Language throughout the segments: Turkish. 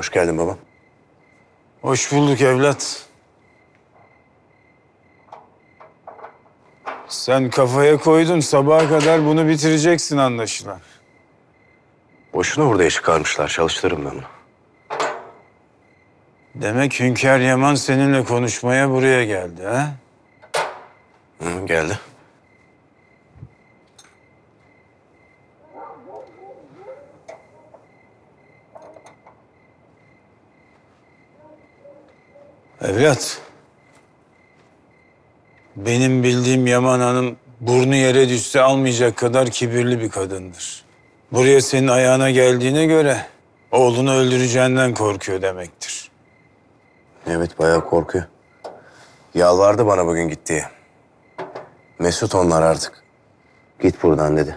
Hoş geldin baba. Hoş bulduk evlat. Sen kafaya koydun sabaha kadar bunu bitireceksin anlaşılan. Boşuna burada çıkarmışlar. Çalıştırırım ben onu. Demek Hünkar Yaman seninle konuşmaya buraya geldi ha? Hı, geldi. Evlat. Benim bildiğim Yaman Hanım burnu yere düşse almayacak kadar kibirli bir kadındır. Buraya senin ayağına geldiğine göre oğlunu öldüreceğinden korkuyor demektir. Evet bayağı korkuyor. Yalvardı bana bugün git diye. Mesut onlar artık. Git buradan dedi.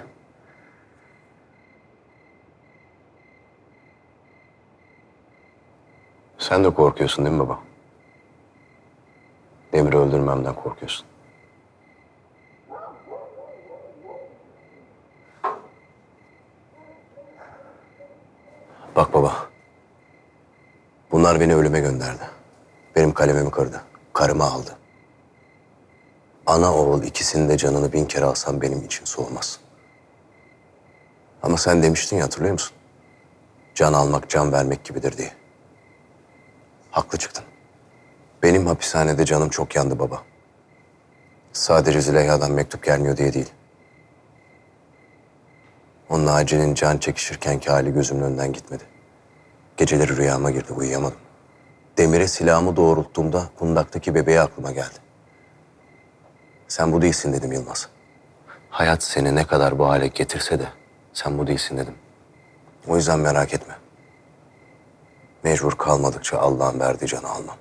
Sen de korkuyorsun değil mi baba? Demir'i öldürmemden korkuyorsun. Bak baba. Bunlar beni ölüme gönderdi. Benim kalemimi kırdı. Karımı aldı. Ana oğul ikisinin de canını bin kere alsam benim için soğumaz. Ama sen demiştin ya hatırlıyor musun? Can almak can vermek gibidir diye. Haklı çıktın. Benim hapishanede canım çok yandı baba. Sadece Züleyha'dan mektup gelmiyor diye değil. O Naci'nin can çekişirkenki hali gözümün önünden gitmedi. Geceleri rüyama girdi, uyuyamadım. Demire silahımı doğrulttuğumda kundaktaki bebeği aklıma geldi. Sen bu değilsin dedim Yılmaz. Hayat seni ne kadar bu hale getirse de sen bu değilsin dedim. O yüzden merak etme. Mecbur kalmadıkça Allah'ın verdiği canı almam.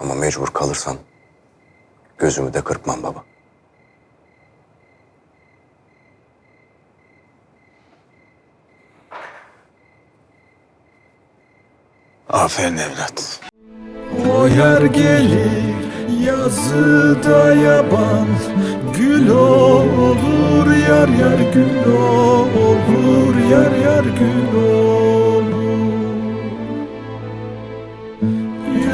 Ama mecbur kalırsam gözümü de kırpmam baba. Aferin evlat. O yer gelir yazıda yaban Gül olur yar yar gül olur yar yar gül olur